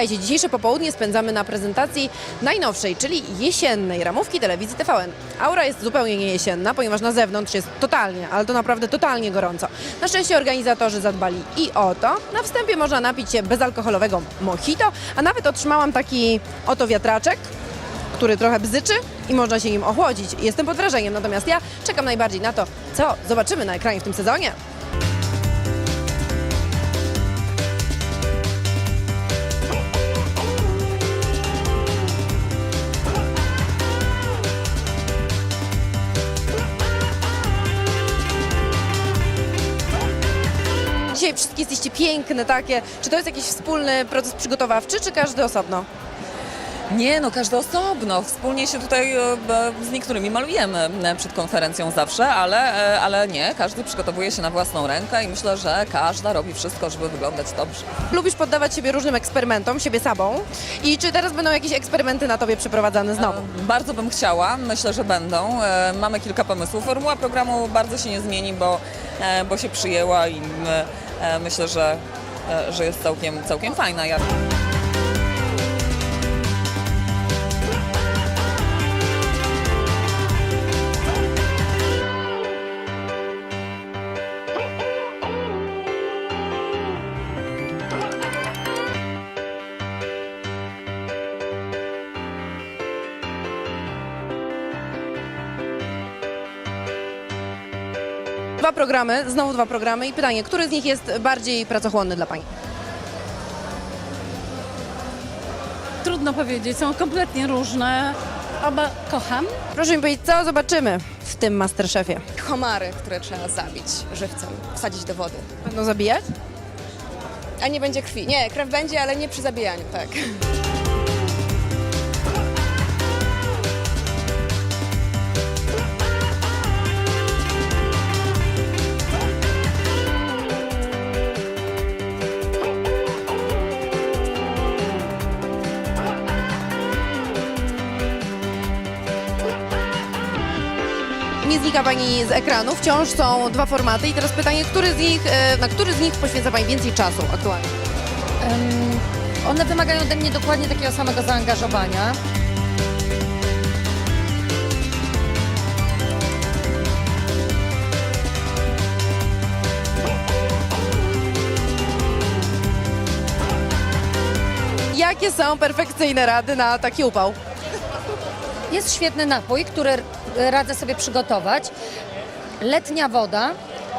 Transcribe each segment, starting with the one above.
Witajcie, dzisiejsze popołudnie spędzamy na prezentacji najnowszej, czyli jesiennej ramówki telewizji TVN. Aura jest zupełnie nie jesienna, ponieważ na zewnątrz jest totalnie, ale to naprawdę totalnie gorąco. Na szczęście organizatorzy zadbali i o to. Na wstępie można napić się bezalkoholowego mojito, a nawet otrzymałam taki oto wiatraczek, który trochę bzyczy i można się nim ochłodzić. Jestem pod wrażeniem, natomiast ja czekam najbardziej na to, co zobaczymy na ekranie w tym sezonie. Dzisiaj wszystkie jesteście piękne takie. Czy to jest jakiś wspólny proces przygotowawczy, czy każdy osobno? Nie, no każdy osobno. Wspólnie się tutaj e, z niektórymi malujemy e, przed konferencją zawsze, ale, e, ale nie, każdy przygotowuje się na własną rękę i myślę, że każda robi wszystko, żeby wyglądać dobrze. Lubisz poddawać siebie różnym eksperymentom, siebie samą. I czy teraz będą jakieś eksperymenty na tobie przeprowadzane znowu? Bardzo bym chciała, myślę, że będą. E, Mamy kilka pomysłów. Formuła programu bardzo się nie zmieni, bo, e, bo się przyjęła i e, myślę, że, e, że jest całkiem, całkiem fajna. Ja... Dwa programy, znowu dwa programy i pytanie, który z nich jest bardziej pracochłonny dla Pani? Trudno powiedzieć, są kompletnie różne. Oba kocham. Proszę mi powiedzieć, co zobaczymy w tym Masterchefie? homary, które trzeba zabić żywcem, wsadzić do wody. Będą zabijać? A nie będzie krwi. Nie, krew będzie, ale nie przy zabijaniu, tak. Nie znika Pani z ekranu, wciąż są dwa formaty i teraz pytanie, który z nich, e, na który z nich poświęca Pani więcej czasu aktualnie? Em, One wymagają ode mnie dokładnie takiego samego zaangażowania. Jakie są perfekcyjne rady na taki upał? Jest świetny napój, który radzę sobie przygotować. Letnia woda,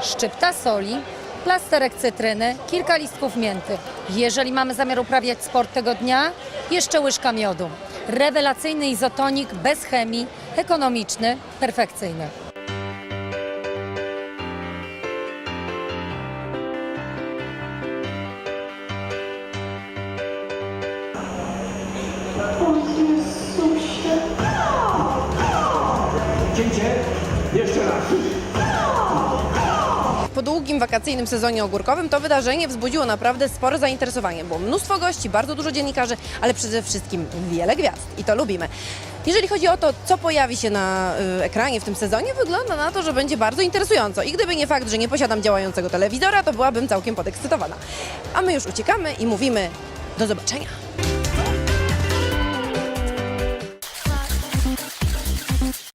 szczypta soli, plasterek cytryny, kilka listków mięty. Jeżeli mamy zamiar uprawiać sport tego dnia, jeszcze łyżka miodu. Rewelacyjny izotonik, bez chemii, ekonomiczny, perfekcyjny. Jeszcze raz. Po długim wakacyjnym sezonie ogórkowym to wydarzenie wzbudziło naprawdę spore zainteresowanie. Było mnóstwo gości, bardzo dużo dziennikarzy, ale przede wszystkim wiele gwiazd i to lubimy. Jeżeli chodzi o to, co pojawi się na y, ekranie w tym sezonie, wygląda na to, że będzie bardzo interesująco. I gdyby nie fakt, że nie posiadam działającego telewizora, to byłabym całkiem podekscytowana. A my już uciekamy i mówimy do zobaczenia.